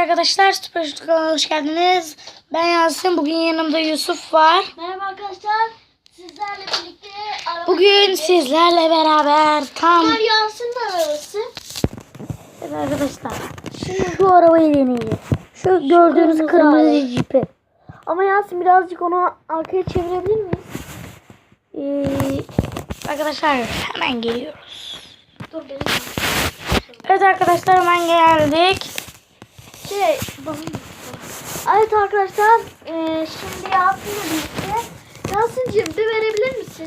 arkadaşlar, Süper Çocuk kanalına hoş geldiniz. Ben Yasin, bugün yanımda Yusuf var. Merhaba arkadaşlar. Sizlerle birlikte araba Bugün sizlerle beraber tam... Bunlar Yasin'in arabası. Evet arkadaşlar, şimdi şu arabayı deneyelim. Şu gördüğünüz kırmızı kırmızı cipi. Ama Yasin birazcık onu arkaya çevirebilir miyiz? Ee, arkadaşlar hemen geliyoruz. Dur benim. Evet arkadaşlar hemen geldik. Şey. Evet arkadaşlar. eee, şimdi Yasin'le birlikte. Yasin'cim bir verebilir misin?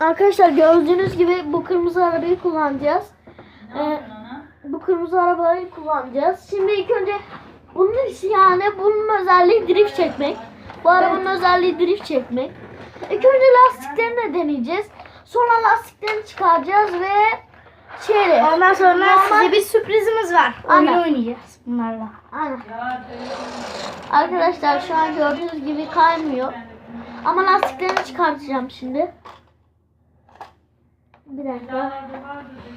Arkadaşlar gördüğünüz gibi bu kırmızı arabayı kullanacağız. Ee, bu kırmızı arabayı kullanacağız. Şimdi ilk önce bunun yani bunun özelliği drift çekmek. Bu arabanın özelliği drift çekmek. İlk önce lastiklerini de deneyeceğiz. Sonra lastiklerini çıkaracağız ve şeyle. Ondan sonra Normal- size bir sürprizimiz var. Oyun Aynen. oynayacağız bunlarla. Aynen. Arkadaşlar şu an gördüğünüz gibi kaymıyor. Ama lastiklerini çıkartacağım şimdi. Bir dakika.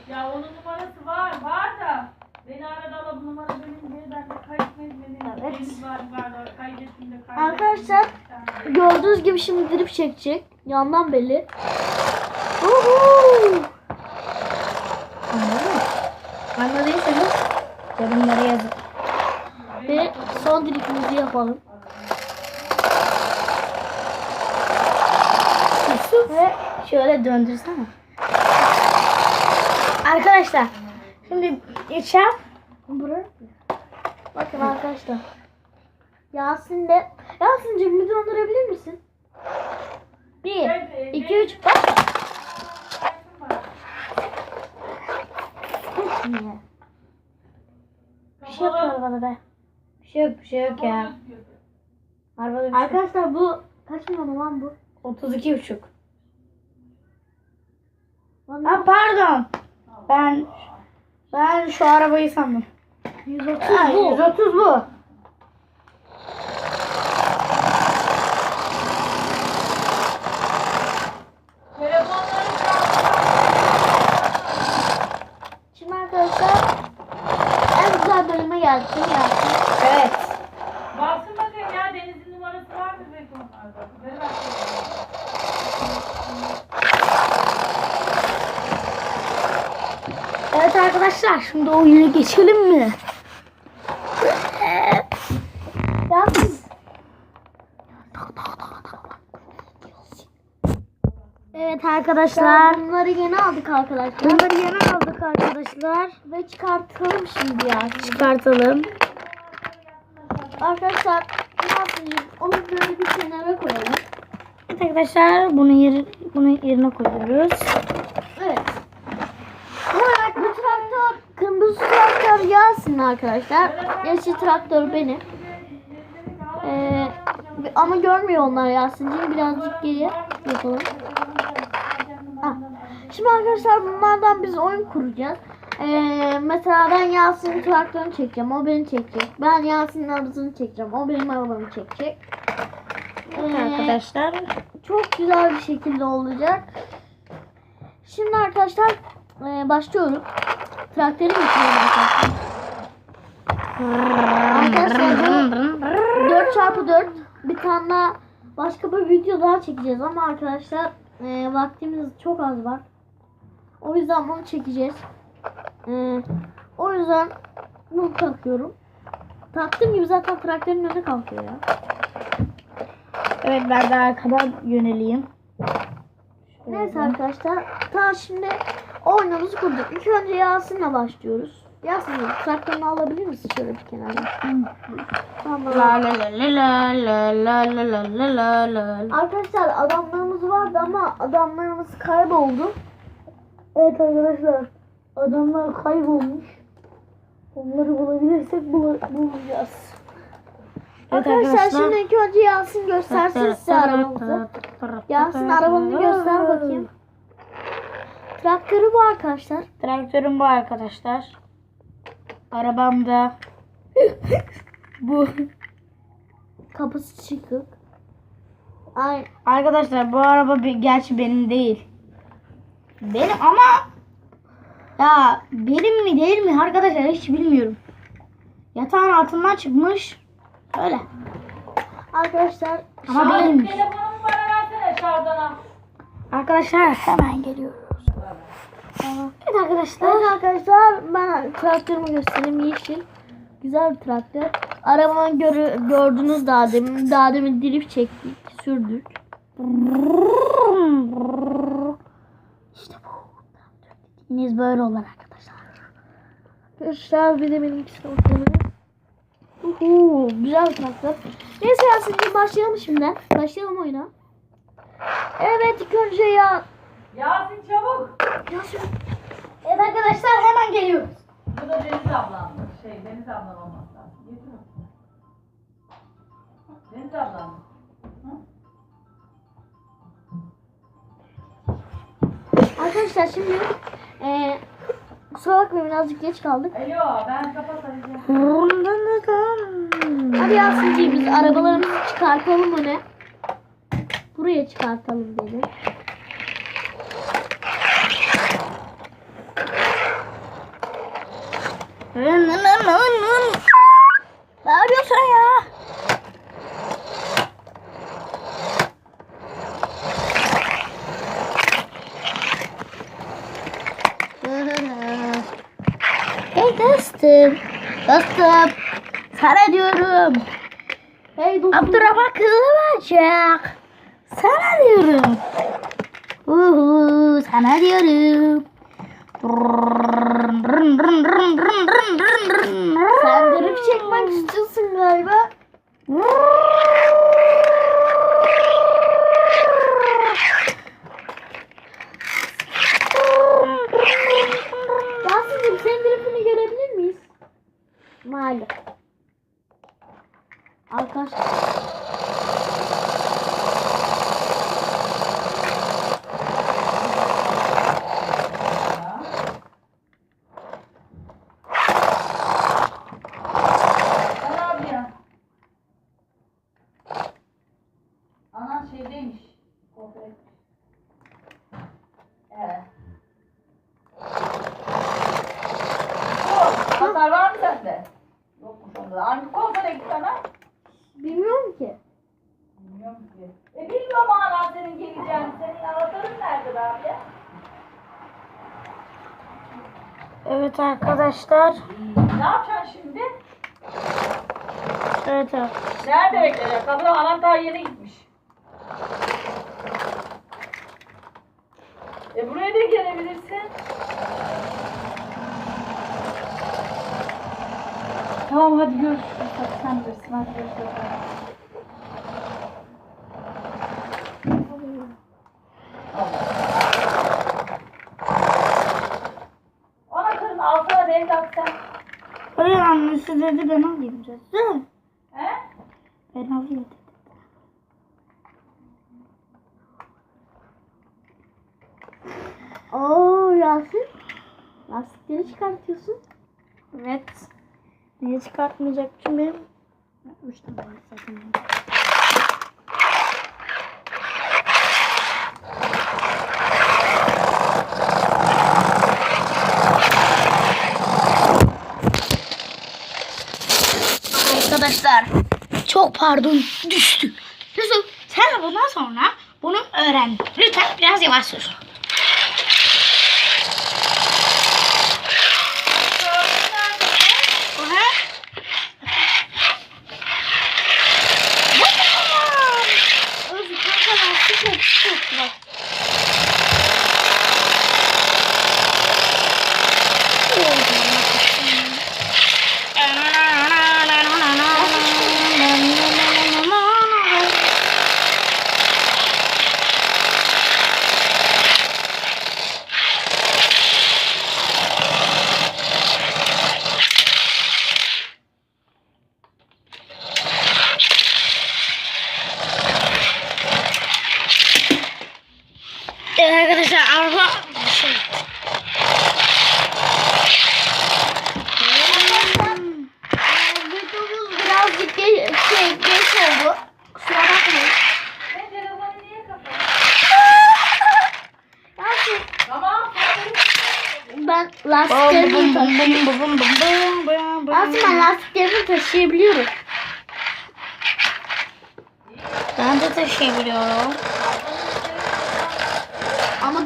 Ya onun numarası var, var da. Beni aradı ala bu numara Evet. Arkadaşlar gördüğünüz gibi şimdi drip çekecek. Yandan belli. Uhu! Anladın mı? Anladıysanız yorumlara yazın. Ve son dripimizi yapalım. Ve şöyle döndürsene. Arkadaşlar şimdi geçen Buraya. Bakın arkadaşlar. Yasin de Yasin'cim bir döndürebilir misin? Bir, iki, üç, bak. Niye? bir şey yok arabada be. Bir şey yok bir şey yok ya. Arabada bir şey yok. Arkadaşlar bu kaç milyon lan bu? 32 buçuk. Lan Ha pardon. Ben ben şu arabayı sandım. 130 Ha, bu. 130 bu. Şimdi arkadaşlar en güzel bölüme geldik? Evet. Baksın bakayım ya Deniz'in numarası vardır belki onlarda. Ver. Evet arkadaşlar şimdi oyuna geçelim mi? Yasin. Arkadaşlar. Bunları yeni aldık arkadaşlar. Bunları yeni aldık arkadaşlar. Ve çıkartalım şimdi ya. Çıkartalım. Arkadaşlar Yasin'cim onu böyle bir kenara koyalım. Evet arkadaşlar bunu yeri, bunu yerine koyuyoruz. Evet. Evet bu traktör kırmızı traktör Yasin arkadaşlar. Yeşil traktör benim. Ee, ama görmüyor onlar Yasin'cim. Birazcık geriye yapalım. Şimdi arkadaşlar bunlardan biz oyun kuracağız. Ee, mesela ben Yasin'in traktörünü çekeceğim. O beni çekecek. Ben Yasin'in arabasını çekeceğim. O benim arabamı çekecek. Evet Ee, arkadaşlar. çok güzel bir şekilde olacak. Şimdi arkadaşlar e, başlıyorum. Traktörü getiriyorum arkadaşlar. Arkadaşlar bu 4 çarpı 4 bir tane daha başka bir video daha çekeceğiz ama arkadaşlar e, vaktimiz çok az var. O yüzden bunu çekeceğiz. E, o yüzden bunu takıyorum. Taktığım gibi zaten traktörün önüne kalkıyor ya. Evet ben de arkadan yöneleyim. Neyse arkadaşlar. Tamam şimdi oyunumuzu kurduk. İlk önce Yasin'le başlıyoruz. Yasin traktörünü alabilir misin şöyle bir kenara? Tamam. La la la la la la la la la la la. Arkadaşlar adamlarımız vardı ama adamlarımız kayboldu. Evet arkadaşlar. Adamlar kaybolmuş. Onları bulabilirsek bul bulacağız. Evet arkadaşlar, arkadaşlar. şimdi ilk önce Yasin göstersin size arabamızı. Yasin arabanı göster bakayım. Traktörü bu arkadaşlar. Traktörüm bu arkadaşlar. Arabam da bu. Kapısı çıkık. Ay, Arkadaşlar bu araba bir, gerçi benim değil. Benim ama ya benim mi değil mi arkadaşlar hiç bilmiyorum. Yatağın altından çıkmış. Öyle. Arkadaşlar Ama Şarj- benimmiş. Telefonumu bana versene şarjana. Arkadaşlar hemen geliyoruz. Evet arkadaşlar. Evet arkadaşlar ben traktörümü göstereyim yeşil. Güzel bir traktör. Arabanı görü, gördünüz daha demin. Daha demin drift çektik, sürdük. İşte bu. Dediğiniz böyle olur arkadaşlar. Arkadaşlar bir de benimkisi ortalığı. Uhu, güzel traktör. Neyse Yasin'cim başlayalım şimdi. Başlayalım oyuna. Evet ilk önce ya. Yasin çabuk. Yasin. Evet arkadaşlar hemen geliyoruz. Bu da Deniz ablam. Şey Deniz ablam olması lazım. Getir bakayım. Deniz ablam. mı? Arkadaşlar şimdi eee kusura bakmayın birazcık geç kaldık. Alo ben kapat arayacağım. Hadi Yasin'ciğim biz arabalarımızı çıkartalım öne. Buraya çıkartalım dedi. Ne yapıyorsun ya? Hey dostum. Dostum. Sana diyorum. Hey dostum. Abdurrahman Kılıbacak. Sana diyorum. Uhu, sana diyorum. Sen drift çekmek istiyorsun galiba. Yasin'cim senin driftini görebilir miyiz? Maalesef. Arkadaşlar. Anan şeydeymiş. Kooperatif. Evet. Yok, Hasar var mı sende? Yokmuş onda. da. Hangi koltuğa gitti ana? Bilmiyorum ki. Bilmiyorum ki. E bilmiyorum hala senin geleceğini. Senin anahtarın nerede be abi? Evet arkadaşlar. Ne yapacaksın şimdi? Evet evet. Nerede bekleyecek? Kapıda anahtar yeni gitmiş. E buraya da gelebilirsin. Tamam hadi görüşürüz. Hadi sen bilirsin. Hadi görüşürüz. Dedi ben alayım dedi. He? Ben alayım dedi. Oo Yasin. Lastikleri çıkartıyorsun. Evet. Niye çıkartmayacak çünkü benim üç tane var zaten. Arkadaşlar çok pardon düştü. Yusuf sen de bundan sonra bunu öğren. Lütfen biraz yavaş sür. Şey. Ee, Videomuz birazcık ge- şey, geç oldu. Kusura bakmayın. Tamam ben lastiklerimi taşıyabiliyorum. Aslında lastiklerimi taşıyabiliyorum. Ben de taşıyabiliyorum.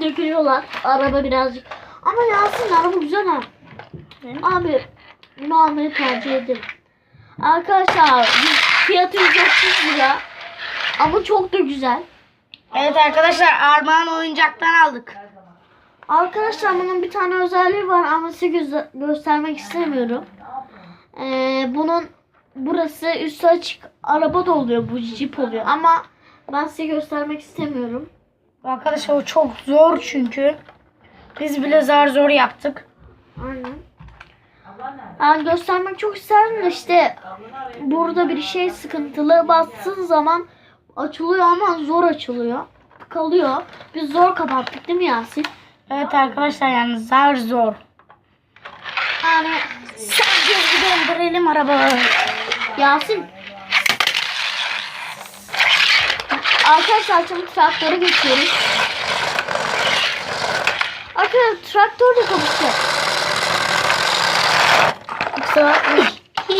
Dökülüyorlar. Araba birazcık. Ama Yasin araba güzel ha. Abi bunu almayı tercih ederim. Arkadaşlar fiyatı 130 lira. Ama çok da güzel. Evet arkadaşlar Armağan oyuncaktan aldık. Arkadaşlar bunun bir tane özelliği var ama size göze- göstermek istemiyorum. Ee, bunun burası üstü açık araba da oluyor bu jip oluyor ama ben size göstermek istemiyorum. Arkadaşlar o çok zor çünkü. Biz bile zar zor yaptık. Aynen. Yani göstermek çok isterdim de işte burada bir şey sıkıntılı bassın zaman açılıyor ama zor açılıyor. Kalıyor. Biz zor kapattık değil mi Yasin? Evet arkadaşlar yani zar zor. Yani Sen geri döndürelim arabayı. Yasin. Arkadaşlar şimdi traktöre geçiyoruz. Arkadaşlar traktör de bakmayın.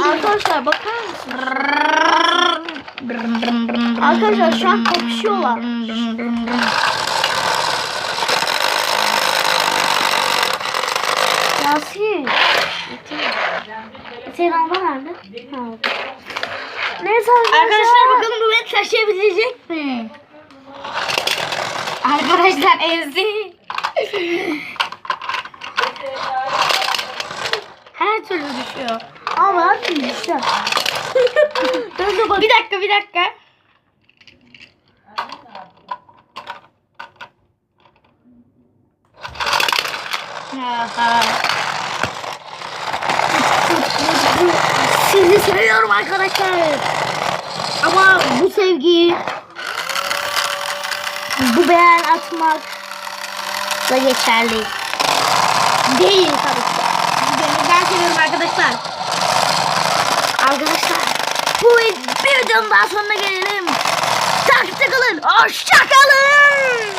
Arkadaşlar bakar mısınız? Arkadaşlar şu an kapışıyorlar. Yasin. Senin araba nerede? Ha. Neyse Arkadaşlar bakalım bu beni taşıyabilecek mi? Arkadaşlar ezdi. Her türlü düşüyor. Ama. Dur dur bak. Bir dakika bir dakika. Aha. Sizi seviyorum arkadaşlar. Ama bu sevgi, bu beğen atmak da geçerli değil tabii ki. Ben seviyorum arkadaşlar. Arkadaşlar bu bir videonun daha sonuna gelelim. Takipte kalın. Hoşça kalın.